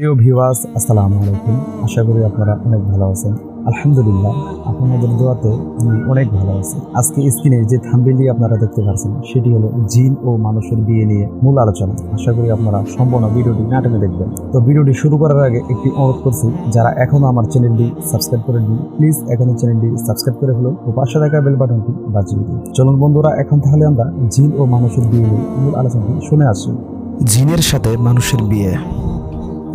প্রিয় ভিউয়ার্স, আসসালামু আলাইকুম। আশা করি আপনারা অনেক ভালো আছেন। আলহামদুলিল্লাহ, আপনাদের দোয়াতে আমি অনেক ভালো আছি। আজকে স্ক্রিনে যে থাম্বেলি আপনারা দেখতে পাচ্ছেন, সেটি হলো জিন ও মানুষের বিয়ে নিয়ে মূল আলোচনা। আশা করি আপনারা সম্পূর্ণ ভিডিওটি নাটনে দেখবেন। তো ভিডিওটি শুরু করার আগে একটি অনুরোধ করছি, যারা এখনও আমার চ্যানেলটি সাবস্ক্রাইব করেননি, প্লিজ এখনই চ্যানেলটি সাবস্ক্রাইব করে ফেলুন ও পাশে থাকা বেল বাটনটি বাজিয়ে দিন। চলুন বন্ধুরা, এখন তাহলে আমরা জিন ও মানুষের বিয়ে নিয়ে মূল আলোচনাটি শুনে আসি। জিনের সাথে মানুষের বিয়ে।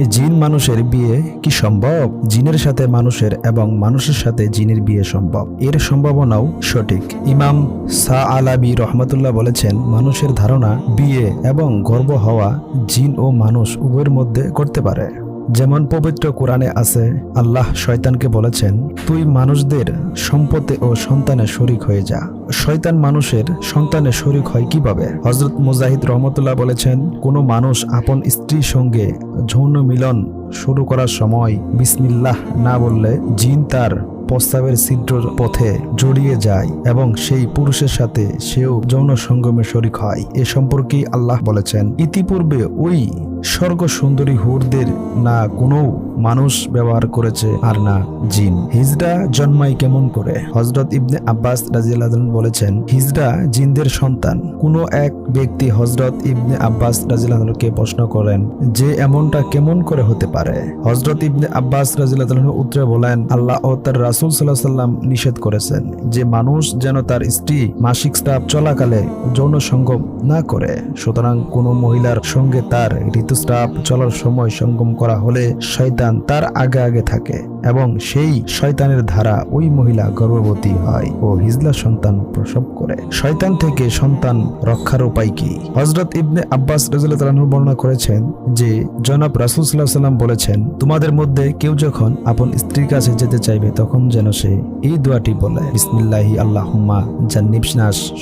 জিন মানুষের বিয়ে কি সম্ভব? জিনের সাথে মানুষের এবং মানুষের সাথে জিনের বিয়ে সম্ভব? এর সম্ভাবনাও সঠিক। ইমাম সা আলাবি রহমতুল্লাহ বলেছেন, মানুষের ধারণা বিয়ে এবং গর্ব হওয়া জিন ও মানুষ উভয়ের মধ্যে করতে পারে। যেমন পবিত্র কোরআনে আছে, আল্লাহ শয়তানকে বলেছেন, তুই মানুষদের সম্পদে ও সন্তানে শরিক হয়ে যা। শয়তান মানুষের সন্তানে শরিক হয় কীভাবে? হজরত মুজাহিদ রহমতুল্লাহ বলেছেন, কোনো মানুষ আপন স্ত্রীর সঙ্গে যৌন মিলন শুরু করার সময় বিসমিল্লাহ না বললে জিন তার প্রস্তাবের ছিদ্র পথে জড়িয়ে যায় এবং সেই পুরুষের সাথে সেও যৌন সঙ্গমে শরিক হয়। এ সম্পর্কে আল্লাহ বলেছেন, ইতিপূর্বে ওই স্বর্গ সুন্দরী হুরদের না কোনো মানুষ ব্যবহার করেছে আর না জিন। হিজড়া জন্মায় কেমন করে? হজরত ইবনে আব্বাস রাজিয়াল্লাহ বলেছেন হিজড়া জিনদের সন্তান। কোনো এক ব্যক্তি হজরত ইবনে আব্বাস রাজিয়াল্লাহকে প্রশ্ন করেন, যে এমনটা কেমন করে হতে পারে? হজরত ইবনে আব্বাস রাজিয়াল্লাহ উত্তরে বলেন, আল্লাহ ও তার রাসুল সাল্লাহ সাল্লাম নিষেধ করেছেন যে মানুষ যেন তার স্ত্রী মাসিক স্তাব চলাকালে যৌন সঙ্গম না করে। সুতরাং কোনো মহিলার সঙ্গে তার ঋতুস্রাব চলার সময় সঙ্গম করা হলে শয়তান তার আগে আগে থাকে এবং সেই শয়তানের ধারা ওই মহিলা গর্ভবতী হয় ও হিজলা সন্তান প্রসব করে। শয়তান থেকে সন্তান রক্ষার উপায় কি? হজরত ইবনে আব্বাস রাজুল্লাহ বর্ণনা করেছেন যে, জনাব রাসুল সাল্লাহ সাল্লাম বলেছেন, তোমাদের মধ্যে কেউ যখন আপন স্ত্রীর কাছে যেতে চাইবে, তখন যেন সে এই দোয়াটি বলে, বিসমিল্লাহি আল্লাহুম্মা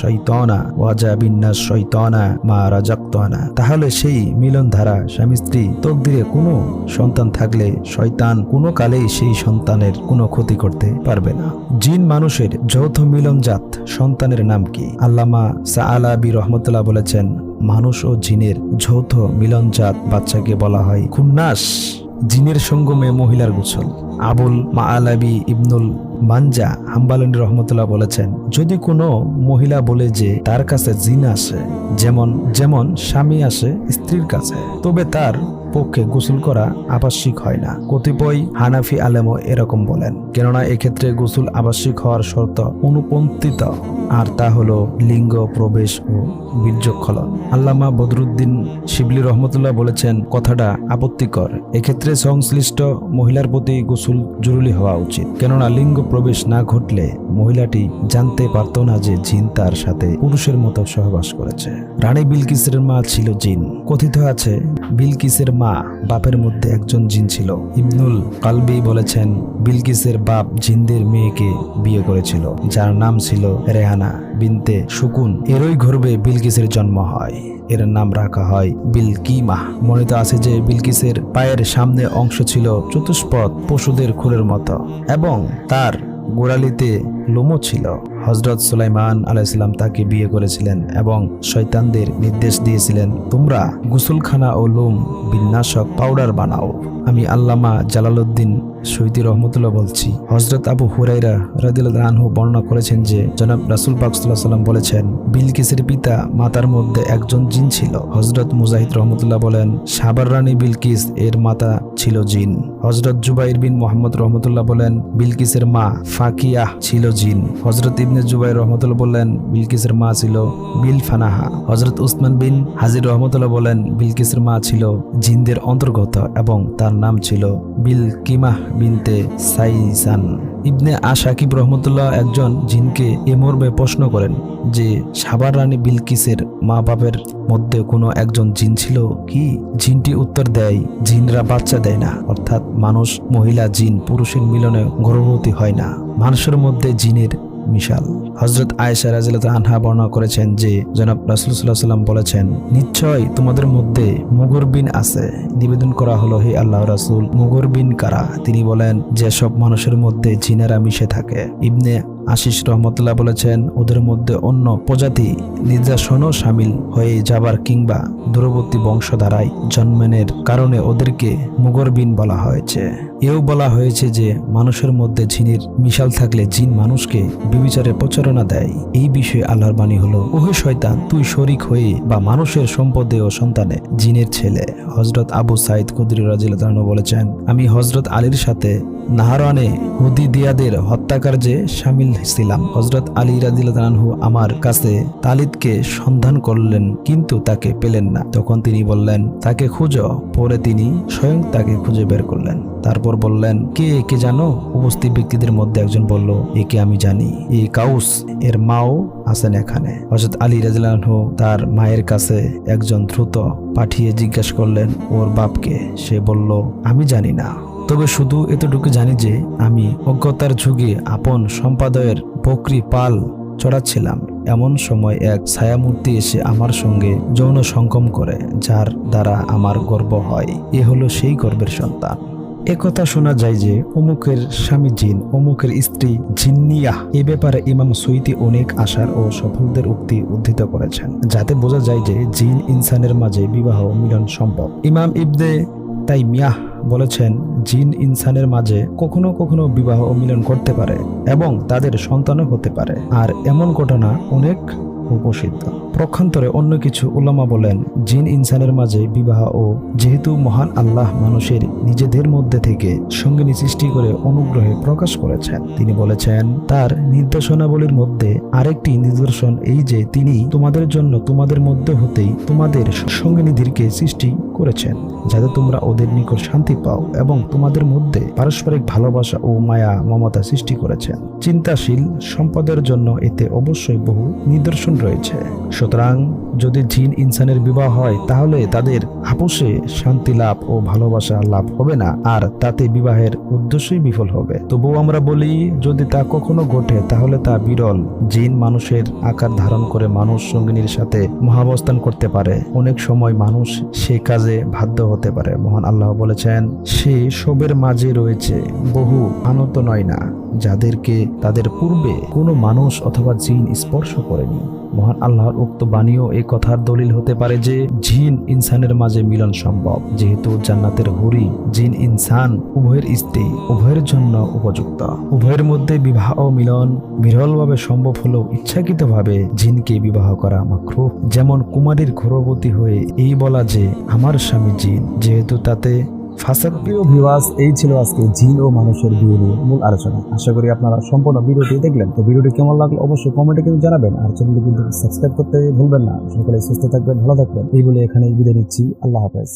শৈতনা ওয়াজা বিন্যাস শৈতনা মা রাজাক্তনা। তাহলে সেই মিলন ধারা স্বামী স্ত্রী তকদিরে কোনো সন্তান থাকলে শয়তান কোনো কালেই সেই সন্তানের কোনো ক্ষতি করতে পারবে না। জিন মানুষের যৌথ মিলনজাত সন্তানের নাম কি? আল্লামা সা আলা বি রহমতুল্লাহ বলেছেন, মানুষ ও জিনের যৌথ মিলনজাত বাচ্চাকে বলা হয় খুন্নাস। জিনের সঙ্গমে মহিলার গোসল আবুল মা আলাবি ইবনুল মানজা হাম্বালনী রহমতুল্লাহ বলেছেন, যদি কোনো মহিলা বলে যে তার কাছে জিন আসে, যেমন যেমন স্বামী আসে স্ত্রীর কাছে, তবে তার পক্ষে গোসল করা আবশ্যিক হয় না। কতিপয় হানাফি আলেমও এরকম বলেন, কেননা এক্ষেত্রে গোসল আবশ্যিক হওয়ার শর্ত অনুপন্থিত, আর তা হলো লিঙ্গ, প্রবেশ ও বীর্যক্ষলন। আল্লামা বদরুদ্দিন শিবলি রহমতুল্লাহ বলেছেন, কথাটা আপত্তিকর। এক্ষেত্রে সংশ্লিষ্ট মহিলার প্রতি গোসল জরুরি হওয়া উচিত। কেননা লিঙ্গ প্রবেশ না ঘটলে মহিলাটি জানতে পারত না যে জিন তার সাথে পুরুষের মতো সহবাস করেছে। রানী বিলকিসের মা ছিল জিন। কথিত আছে, বিলকিসের মা বাপের মধ্যে একজন জিন ছিল। ইবনুল কালবি বলেছেন, বিলকিসের বাপ জিনদের মেয়েকে বিয়ে করেছিল, যার নাম ছিল রেহানা। বিনতে শুকুন, এরই গর্ভে বিলকিসের জন্ম হয়। এর নাম রাখা হয় বিলকিমাহ মনিত আছে যে বিলকিসের পায়ের সামনে অংশ ছিল চতুষ্পদ পশুদের খুরের মতো এবং তার গোড়ালিতে লোমও ছিল। হজরত সুলাইমান আলাইসাল্লাম তাকে বিয়ে করেছিলেন এবং শয়তানদের নির্দেশ দিয়েছিলেন, তোমরা গুসলখানা ও লোম বিন্যাসক পাউডার বানাও। আমি আল্লামা জালালউদ্দিন সৈদি রহমতুল্লাহ বলছি। হজরত আবু হুরাইরা রাদিল আনহু বর্ণনা করেছেন যে, জনাব রাসুল পাকসুল্লাহ সাল্লাম বলেছেন, বিলকিসের পিতা মাতার মধ্যে একজন জিন ছিল। হজরত মুজাহিদ রহমতুল্লাহ বলেন, সাবার রানী বিলকিস এর মাতা ছিল জিন। হজরত জুবাইর বিন মোহাম্মদ রহমতুল্লাহ বলেন, বিলকিসের মা ফাকিয়াহ ছিল জিন। হজরত ইবনে জুবাইর রহমতুল্লাহ বললেন বিলকিসের মা ছিল বিল ফানাহা। হজরত উসমান বিন হাজির রহমতুল্লাহ বলেন, বিলকিসের মা ছিল জিনদের অন্তর্গত এবং তার নাম ছিল বিল কিমাহ বিনতে সাইসান। ইবনে আশাকিব রহমতুল্লাহ একজন জিনকে এ মর্মে প্রশ্ন করেন যে সাবার রানী বিলকিসের মা বাপের মধ্যে কোনো একজন জিন ছিল কি? জিনটি উত্তর দেয়, জিনরা বাচ্চা দেয় না। অর্থাৎ মানুষ, মহিলা, জিন, পুরুষের মিলনে গর্ভবতী হয় না। মানুষের মধ্যে জিনের মিশাল। হজরত আয়েশা রাজিলত আনহা বর্ণনা করেছেন যে, জনাব রাসুল সাল্লাহ সাল্লাম বলেছেন, নিশ্চয় তোমাদের মধ্যে মুগর বিন আছে। নিবেদন করা হলো, হে আল্লাহ রাসুল, মুগর বিন কারা? তিনি বলেন যে সব মানুষের মধ্যে জিনারা মিশে থাকে। ইবনে আশিস রহমতুল্লাহ বলেছেন, ওদের মধ্যে অন্য প্রজাতি নির্যাসনও সামিল হয়ে যাবার কিংবা দূরবর্তী বংশধারায় জন্মেনের কারণে ওদেরকে মুগরবিন বলা হয়েছে। এও বলা হয়েছে যে, মানুষের মধ্যে জিনের মিশাল থাকলে জিন মানুষকে বিবিচারে প্রচারণা দেয়। এই বিষয়ে আল্লাহর বাণী হলো, ওহে শয়তান, তুই শরিক হয়ে বা মানুষের সম্পদে ও সন্তানে জিনের ছেলে। হজরত আবু সাইদ কুদরি রাজিল বলেছেন, আমি হজরত আলীর সাথে নাহারানে হুদি দিয়াদের হত্যাকার্যে সামিল ছিলাম। হজরত আলী রাজিলানহু আমার কাছে তালিদকে সন্ধান করলেন, কিন্তু তাকে পেলেন না। তখন তিনি বললেন, তাকে খুঁজো। পরে তিনি স্বয়ং তাকে খুঁজে বের করলেন। তারপর বললেন, কে একে জানো? উপস্থিত ব্যক্তিদের মধ্যে একজন বলল একে আমি জানি। এই কাউস, এর মাও আছেন এখানে। হজরত আলী রাজিলানহু তার মায়ের কাছে একজন দ্রুত পাঠিয়ে জিজ্ঞাসা করলেন, ওর বাপকে? সে বলল, আমি জানি না। তবে শুধু এতটুকু জানি যে আমি অজ্ঞতার যুগে আপন সম্পাদয়ের বকরি পাল চড়াচ্ছিলাম। এমন সময় এক ছায়ামূর্তি এসে আমার সঙ্গে যৌন সঙ্গম করে, যার দ্বারা আমার গর্ব হয়। এ হলো সেই গর্বের সন্তান। একথা শোনা যায় যে অমুকের স্বামী জিন, অমুকের স্ত্রী জিন্নিয়াহ। এ ব্যাপারে ইমাম সুইতি অনেক আশার ও সফলদের উক্তি উদ্ধৃত করেছেন, যাতে বোঝা যায় যে জিন ইনসানের মাঝে বিবাহ মিলন সম্ভব। ইমাম ইবনে তাই মিয়াহ বলেছেন, জিন ইনসানের মাঝে কখনো কখনো বিবাহ মিলন করতে পারে এবং তাদের সন্তানও হতে পারে। আর এমন ঘটনা অনেক উপসিদ্ধ প্রক্ষান্তরে অন্য কিছু উলামা বলেন, জিন ইনসানের মাঝে বিবাহ ও যেহেতু মহান আল্লাহ মানুষের নিজেদের মধ্যে থেকে সঙ্গিনী সৃষ্টি করে অনুগ্রহে প্রকাশ করেছেন, তিনি বলেছেন, তার নির্দেশনাবলীর মধ্যে আরেকটি নিদর্শন এই যে তিনি তোমাদের জন্য তোমাদের মধ্যে হতেই তোমাদের সঙ্গিনীদেরকে সৃষ্টি করেছেন, যাতে তোমরা ওদের নিকট শান্তি পাও এবং তোমাদের মধ্যে পারস্পরিক ভালোবাসা ও মায়া, মমতা সৃষ্টি করেছেন। চিন্তাশীল সম্পদের জন্য এতে অবশ্যই বহু নিদর্শন রয়েছে। সুতরাং যদি জিন ইনসানের বিবাহ হয়, তাহলে তাদের আপোষে শান্তি লাভ ও ভালোবাসা লাভ হবে না, আর তাতে বিবাহের উদ্দেশ্যই বিফল হবে। তবুও আমরা বলি, যদি তা কখনো ঘটে, তাহলে তা বিরল। জিন মানুষের আকার ধারণ করে মানুষ সঙ্গিনীর সাথে মহাবস্থান করতে পারে। অনেক সময় মানুষ সে কাজে বাধ্য হতে পারে। মহান আল্লাহ বলেছেন, সে সবের মাঝে রয়েছে, বহু আনত নয় না। যাদেরকে তাদের পূর্বে কোনো মানুষ অথবা জিন স্পর্শ করেনি। মহান আল্লাহর উক্ত বাণীও এই কথার দলিল হতে পারে যে জিন ইনসানের মাঝে মিলন সম্ভব, যেহেতু জান্নাতের হুরি জিন ইনসান উভয়ের স্ত্রী, উভয়ের জন্য উপযুক্ত। উভয়ের মধ্যে বিবাহ ও মিলন বিরলভাবে সম্ভব হলেও ইচ্ছাকৃতভাবে জিনকে বিবাহ করা মাকরু যেমন কুমারীর গর্ভবতী হয়ে এই বলা যে, আমার স্বামী জিন, যেহেতু তাতে প্রিয় ভিউয়ার্স এই ছিল আজকে জিন ও মানুষের বিয়ে নিয়ে মূল আলোচনা। আশা করি আপনারা সম্পূর্ণ ভিডিওটি দেখলেন। তো ভিডিওটি কেমন লাগল অবশ্যই কমেন্টে কিন্তু জানাবেন। আর চ্যানেলটি কিন্তু সাবস্ক্রাইব করতে ভুলবেন না। সকলে সুস্থ থাকবেন, ভালো থাকবেন। এই বলে এখানে বিদায় নিচ্ছি। আল্লাহ হাফেজ।